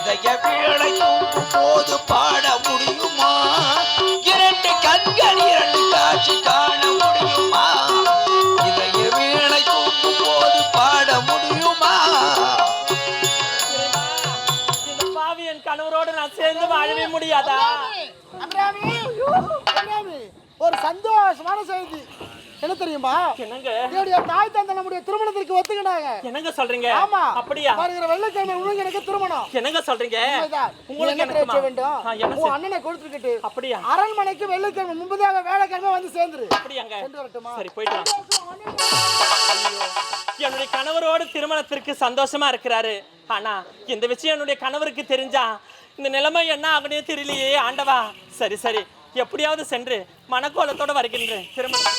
இதய வீணை தூக்கும் போது பாட முடியுமா? இரண்டு கண்கள் இரண்டு காட்சி காண முடியுமா? இதய வீணை தூக்கும் போது பாட முடியுமா? இந்த பாவி என் கணவரோடு நான் சேர்ந்து வாழவே முடியாதா? ஒரு சந்தோஷமான செய்தி. என்ன தெரியுமா? என்னங்க? என்னுடைய தாய் தந்தை நம்முடைய திருமணத்திற்கு ஒத்துக்கினாங்க என்னங்க சொல்றீங்க? ஆமா. அப்படியா? வருகிற வெள்ளிக்கிழமை உனக்கு எனக்கு திருமணம். என்னங்க சொல்றீங்க? உங்களுக்கு என்ன? தெரிவிக்க வேண்டும்? உன் அண்ணனை கொடுத்துக்கிட்டு அப்படியா? அரண்மனைக்கு வெள்ளிக்கிழமை முன்பதாக வேலைக்கிழமை வந்து சேர்ந்துரு. அப்படியாங்க. சரி போயிட்டு என்னுடைய கணவரோடு திருமணத்திற்கு சந்தோஷமா இருக்கிறாரு. ஆனா இந்த விஷயம் என்னுடைய கணவருக்கு தெரிஞ்சா இந்த நிலைமை என்ன ஆகணும் தெரியலையே ஆண்டவா. சரி சரி. எப்படியாவது சென்று மனக்கோலத்தோட வருகின்றேன். திருமணம்.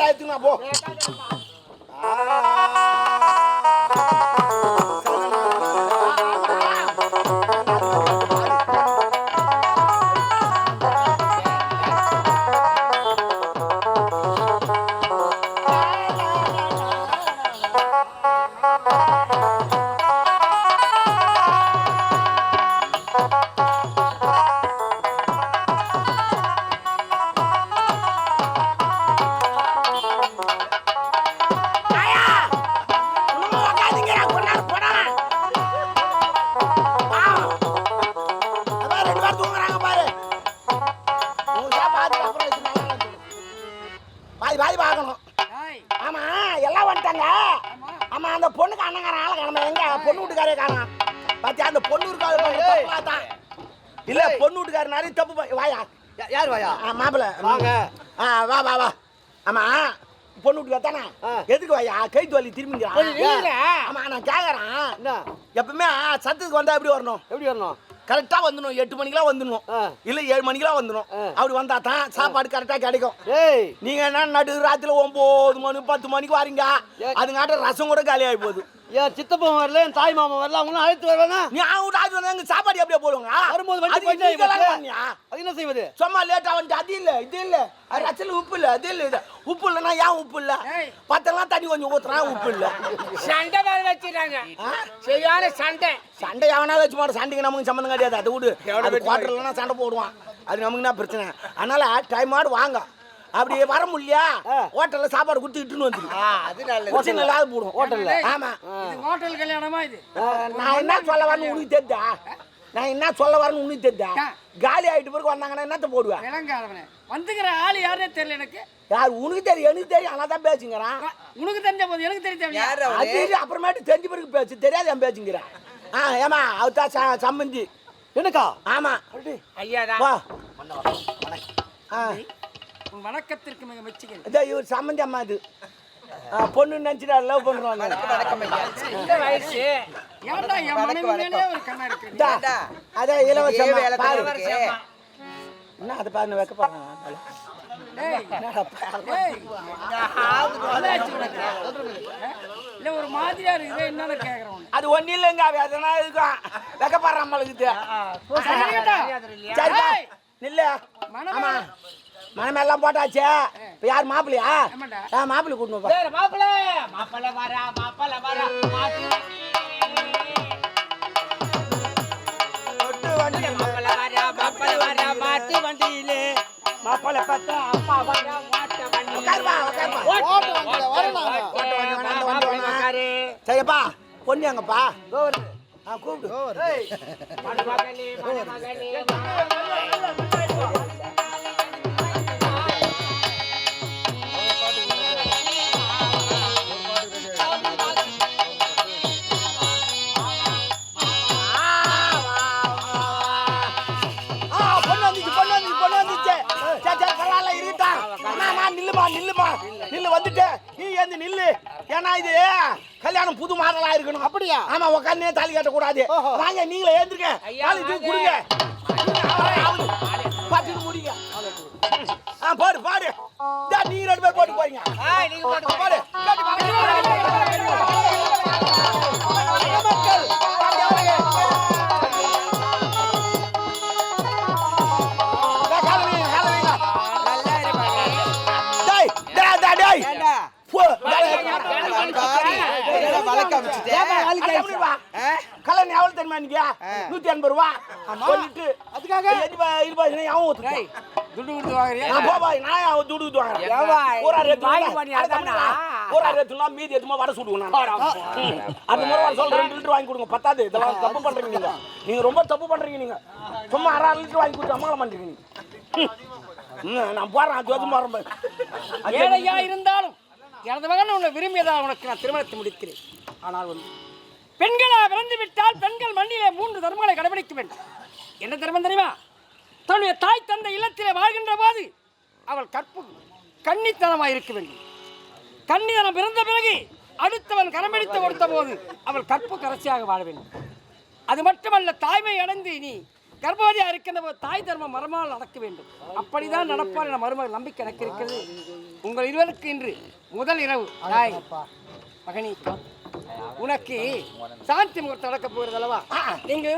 verdade na boca. Ah. ஆமா அந்த பொண்ணுக்கு அண்ணங்காரன் ஆளை காணோம். எங்க? பொண்ணு வீட்டுக்காரே காணோம். பாத்தியா அந்த பொண்ணு இருக்காது இல்ல பொண்ணு வீட்டுக்காரர் நிறைய தப்பு வாயா. யார் வாயா? ஆ, மாப்பிள வாங்க. ஆ வா வா வா. ஆமா பொண்ணு வீட்டுக்கு தானே. எதுக்கு வாயா? கை தோலி திரும்பிங்கிறான். ஆமா நான் கேக்குறேன். எப்பவுமே சத்தத்துக்கு வந்தா எப்படி வரணும்? எப்படி வரணும்? கரெக்டா வந்துடணும். எட்டு மணிக்கெல்லாம் வந்துடணும். ஆ. இல்ல ஏழு மணிக்கெல்லாம் வந்துடணும். ஆ. அப்படி வந்தா தான் சாப்பாடு கரெக்டா கிடைக்கும். ஏய். நீங்க என்ன நடு ராத்திரில ஒன்பது மணி பத்து மணிக்கு வாரீங்க? அதுங்காட்ட ரசம் கூட காலி ஆகி போகுது. என் சித்தப்பன் வரல என் தாய் மாமா வரல அவங்களும் அழைத்து வருவானா? நீ அவங்க ராஜ் வந்து எங்க சாப்பாடு எப்படியா போடுவாங்க? வரும்போது வண்டி அது போயிட்டே? அது என்ன செய்வது? சும்மா லேட்டா வந்துட்டு அது இல்ல இது இல்ல. அது ரசல் உப்பு இல்ல அது இல்ல இது. உப்பு இல்லைன்னா ஏன் உப்பு இல்ல? பத்தெல்லாம் தண்ணி கொஞ்சம் ஊத்துறான் உப்பு இல்ல? சண்டை வேற வச்சிருக்காங்க சரியான சண்டை. சண்டை எவனா வச்சு மாட்டோம் சண்டைக்கு நமக்கு சம்மந்தம் கிடையாது. அதை விடு. அது குவார்டர்லாம் சண்டை போடுவான். அது நமக்கு என்ன பிரச்சனை? அதனால டைம் ஆடு வாங்க. அப்படி வர முடியலையா? ஹோட்டல்ல சாப்பாடு கொடுத்து இட்டுன்னு வந்துரு அது நல்லது. இல்லாத போடுவோம். ஹோட்டல்ல. ஆமா. இது ஹோட்டல் கல்யாணமா இது? நான் என்ன சொல்ல வரேன்னு உனக்கு தெரிஞ்சா நான் என்ன சொல்ல வரேன்னு உனக்கு தெரிஞ்சா காலி ஆயிட்டு பிறகு வந்தாங்கன்னா என்னத்த போடுவேன் விளங்காதவனே வந்துக்கிற ஆள் யாருன்னே தெரியல எனக்கு. யார் உனக்கு தெரியும் எனக்கு தெரியும். ஆனால் தான் பேசுங்கிறான். உனக்கு தெரிஞ்ச போது எனக்கு தெரிய தேவையா அது அப்புறமேட்டு தெரிஞ்ச பிறகு பேசு. தெரியாது என் பேசுங்கிறேன். ஆ ஏமா அவர்தான் ச சம்மந்தி எனக்கா ஆமா. ஐயாதான். வா. ஆ. உன் வணக்கத்திற்கு மிக மெச்சுகிறேன். இதோ இவர் சம்மந்தி அம்மா இது. ஆ, பொண்ணு நினச்சிட்டா லவ் பண்ணுறாங்க இந்த வயசு? ஏன்டா என் மனைவி மேலே ஒரு கண்ணா இருக்கு? அதான். என்ன அதை பாருங்க வைக்க. இல்ல ஒரு மாதிரியா இருக்குது. என்னன்னு உன்னை. அது ஒன்றும் இல்லைங்க அவ அதெல்லாம் இருக்கும் வைக்கப்படுற நம்மளுக்கு நில்ல. ஆமா. மனமெல்லாம் போட்டாச்சு. இப்போ யார் மாப்பிள்ளையா? மாப்பிள்ளை கூட்டணும் மாப்பிள்ளை. மாப்பிள்ளை வரா மாப்பிள்ளை வரா. மாப்பிள்ளை வரா மாப்பிள்ளை வரா மாட்டு வண்டியிலே. பார்த்தா அப்பா வரா மாட்டு வண்டி பொண்ணு கூப்பிடு. நீ ஏந்து நில்லு. ஏன்னா இது கல்யாணம் புது மாடலா இருக்கணும். அப்படியா? ஆமா உட்காந்து தாலி கட்ட கூடாது. வாங்க நீங்களே ஏந்துருங்க. ஐயா, தாலி தூக்கி. கொடுங்க. பாத்துட்டு முடிங்க. ஆ பாடு பாடு. நீங்க ரெண்டு பேர் போட்டு போறீங்க. போட்டு பாடு. கல்யாணம் எவ்வளவு தெரியுமா இன்னைக்கு? நூத்தி எண்பது ரூபா. சொல்லிட்டு, அதுக்காக? துட்டு கொடுத்து வாங்குறியா நான் கொடுத்து வாங்குறேன்? ரேட்டுனா மீதி எதுவுமே வடை சுடுவேன் நான். ம். அந்த முறை வர சொல்றேன், ரெண்டு லிட்டர் வாங்கி கொடுங்க. பத்தாது. இதெல்லாம் தப்பு பண்றீங்க நீங்க. நீங்க ரொம்ப தப்பு பண்றீங்க நீங்க. சும்மா அரை லிட்டர் வாங்கி கொடுத்து அமங்கலம் பண்றீங்க நீங்க. நான் போறேன், அது வந்து ஏழையா இருந்தாலும் எனது மகன் உன்னை விரும்பியதால் உனக்கு நான் திருமணத்தை முடிக்கிறேன் ஆனால் ஒன்று பெண்களா பிறந்து விட்டால் பெண்கள் மண்ணிலே மூன்று தர்மங்களை கடைபிடிக்க வேண்டும். என்ன தர்மம் தெரியுமா? தன்னுடைய தாய் தந்தை இல்லத்திலே வாழ்கின்ற போது அவள் கற்பு கன்னித்தனமாக இருக்க வேண்டும். கன்னித்தனம் பிறந்த பிறகு அடுத்தவன் கரம்பிடித்து கொடுத்த போது அவள் கற்பு கரைச்சியாக வாழ வேண்டும். அது மட்டுமல்ல தாய்மை அடைந்து நீ கர்ப்பவதியா இருக்கின்ற போது தாய் தர்மம் மரமால் நடக்க வேண்டும். அப்படிதான் நடப்பார் என மருமகள் நம்பிக்கை எனக்கு இருக்கிறது. உங்கள் இருவருக்கு இன்று முதல் இரவு. தாய் மகனி. உனக்கு சாந்தி முகூர்த்தம் நடக்க போகிறது அல்லவா? நீங்க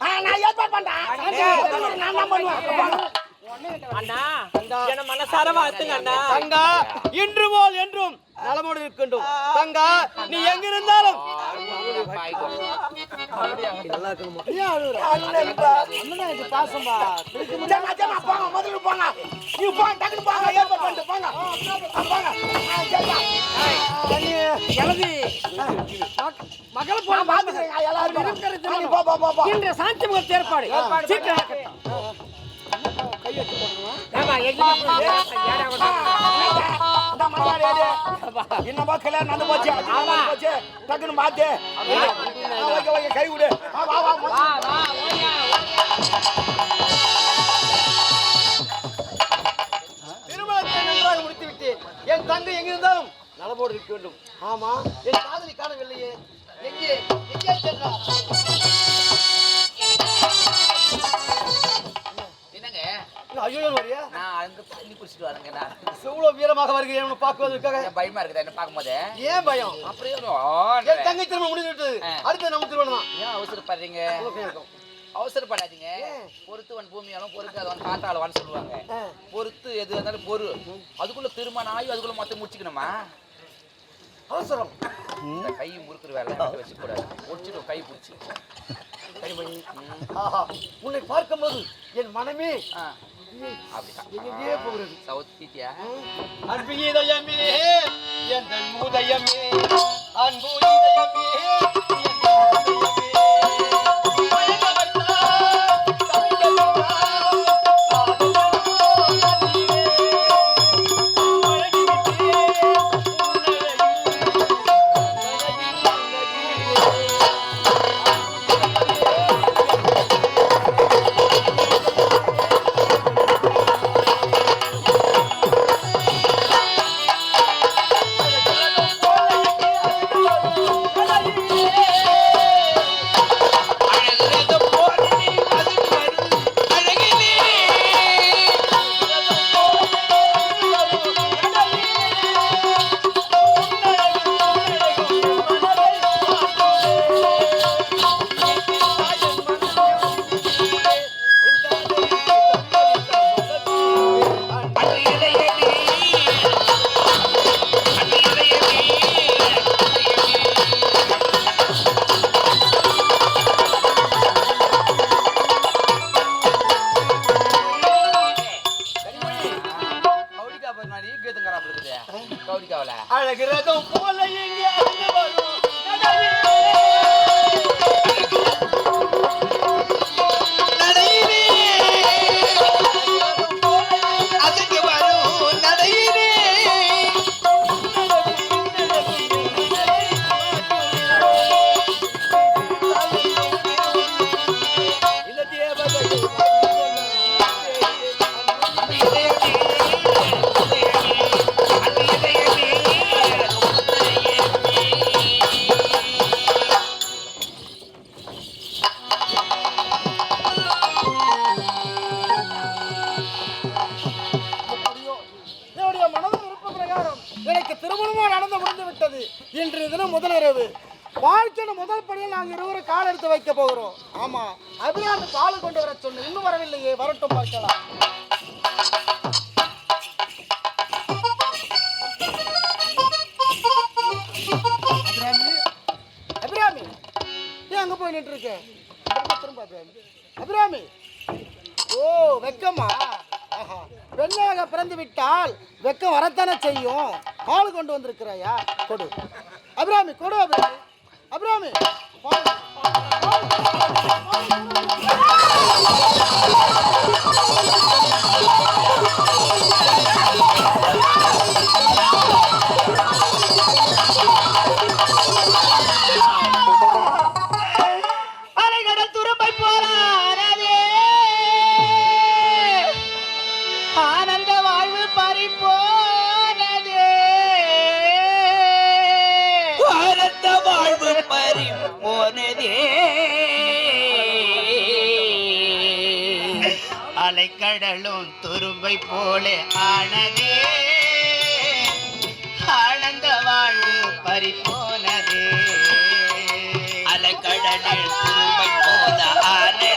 ஆ, நான் ஏற்பாடு பண்றேன். நான் தான் பண்ணுவேன். அண்ணா என்ன மனசார வாழ்த்துங்க அண்ணா தங்கா இன்று போல் என்றும் நலமோடு இருக்கின்றோம் தங்கா நீ எங்க இருந்தாலும். ஜமா, ஜமா, போங்க, முதல்ல போங்க. நீங்க போங்க, டக்குனு போங்க, ஏற்பாடு பண்ணிட்டு மகளை போல நான் பாத்துக்கிறேன், எல்லாரும் நீ. இன்று சாந்தி முகூர்த்த ஏற்பாடு என்னப்பா கல்யாணம் நடந்து போச்சு. போச்சு. டக்குனு மாத்து. கை விடு. வா வா. திருமணத்தை நன்றாக முடித்துவிட்டு என் தங்கை எங்க இருந்தாலும் நலமோடு இருக்க வேண்டும். ஆமா என் காதலி காணவில்லையே எங்கே? எங்கே சென்றார்? ஐயோ வரியா நான் அங்க தண்ணி குடிச்சிட்டு வரேங்க நான். எவ்வளவு வீரமாக வருகிறேன் உன்னை பார்க்குவதற்காக? பயமா இருக்குது என்ன பார்க்கும்போது? ஏன் பயம்? அப்படியே என். தங்கை திருமணம் ஆ. அடுத்து நம்ம திருமணம்? தான் ஏன் அவசரப்படுறீங்க? இருக்கும். அவசரப்படாதீங்க. பொறுத்துவன் பூமியாலும் பொறுக்காதவன் காத்தாளவான்னு சொல்லுவாங்க. பொறுத்து எது இருந்தாலும் பொறு. அதுக்குள்ள திருமணம் ஆகி அதுக்குள்ள மொத்தம் முடிச்சுக்கணுமா? அவசரம். கை முறுக்குற வேலை வச்சுக்கூடாது. முடிச்சுட்டு கை பிடிச்சி. கனிமணி ஆஹா. உன்னை பார்க்கும்போது என் மனமே ஆ அப்படிதான் எங்கெங்கே போகிறது சவுத் தீட்டியா அன்பு இதயமே என் உதயமே அன்பு இதயமே. விட்டது இன்றைய தினம் முதல் இரவு வாழ்க்கையோட முதல் படியில் நாங்கள் இருவரும் கால் எடுத்து வைக்க போகிறோம். ஆமா. அபிராமி பால் கொண்டு வர சொன்ன இன்னும் வரவில்லையே வரட்டும் பார்க்கலாம். அபிராமி ஏன் அங்க போய் நின்று இருக்கேன் திரும்ப அபிராமி. அபிராமி ஓ வெக்கமா? ஆஹா. பெண்ணாக பிறந்து விட்டால் வெக்கம் வரத்தானே செய்யும்? பால் கொண்டு வந்திருக்கிறாயா? கொடு. அபிராமி கொடு அபிராமி. அபிராமி பால், பால், பால், போனதே அலைக்கடலும் துரும்பை போல ஆனதே. ஆனந்த வாழ்வு பறிப்போனதே. அலைக்கடலில் துரும்பை போல ஆனதே.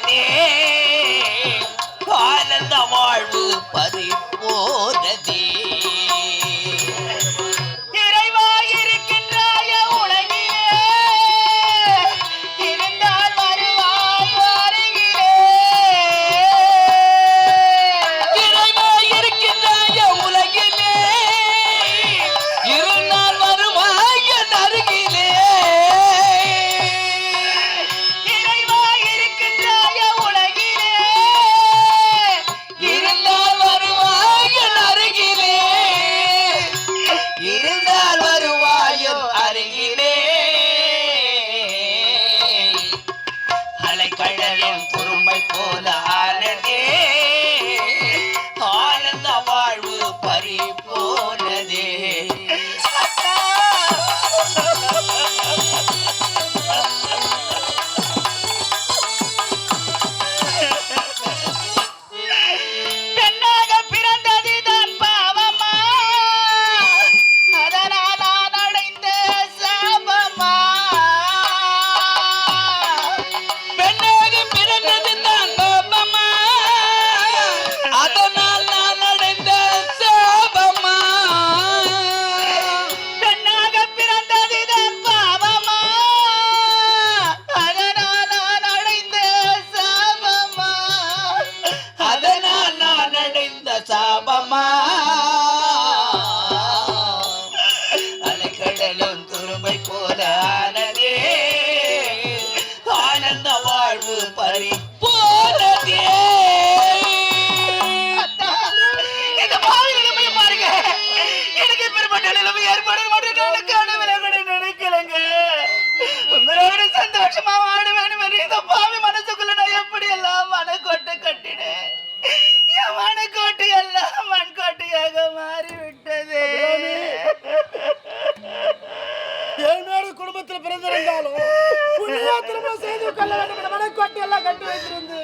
கொள்ள வேண்டும் என மனக்கோட்டை எல்லாம் கட்டி வைத்திருந்து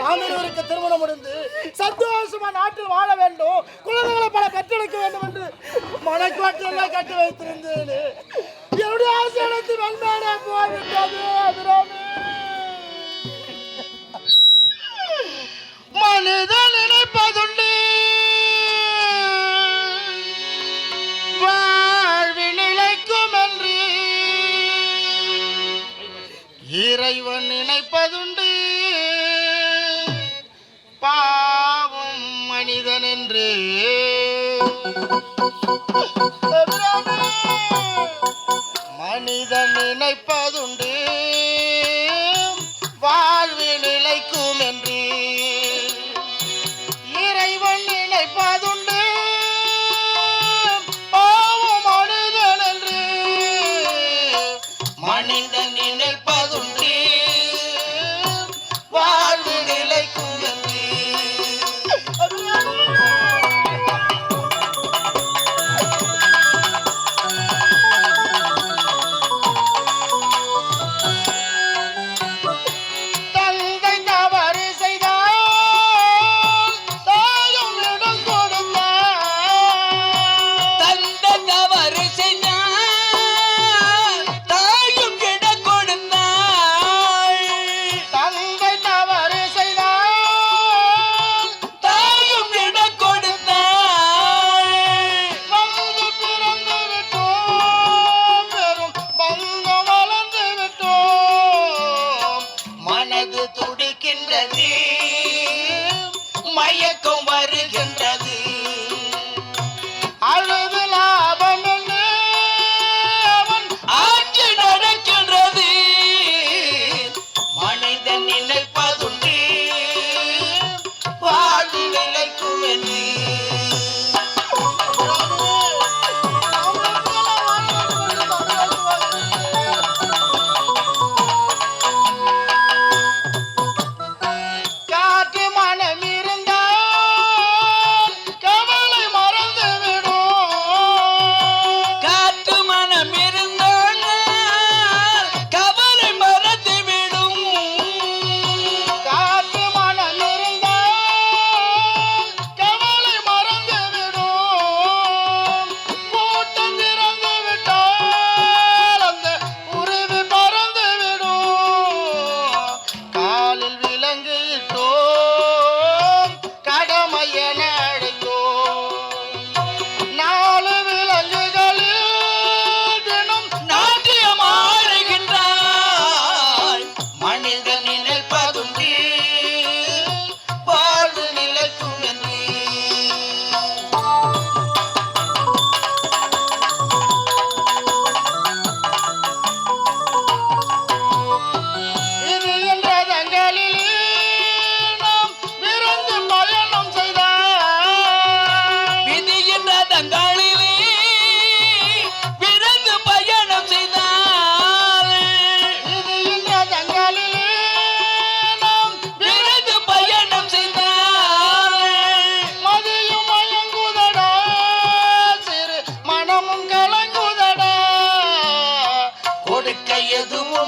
நாம் திருமணம் முடிந்து சந்தோஷமா நாட்டில் வாழ வேண்டும். குழந்தைகளை பல பெற்றெடுக்க வேண்டும் என்று மனக்கோட்டை எல்லாம் கட்டி வைத்திருந்தேன். என்னுடைய ஆசை எடுத்து வெண்மையான போய்விட்டது.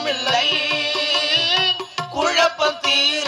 எதுவும் இல்லை குழப்பம் தீரவில்லை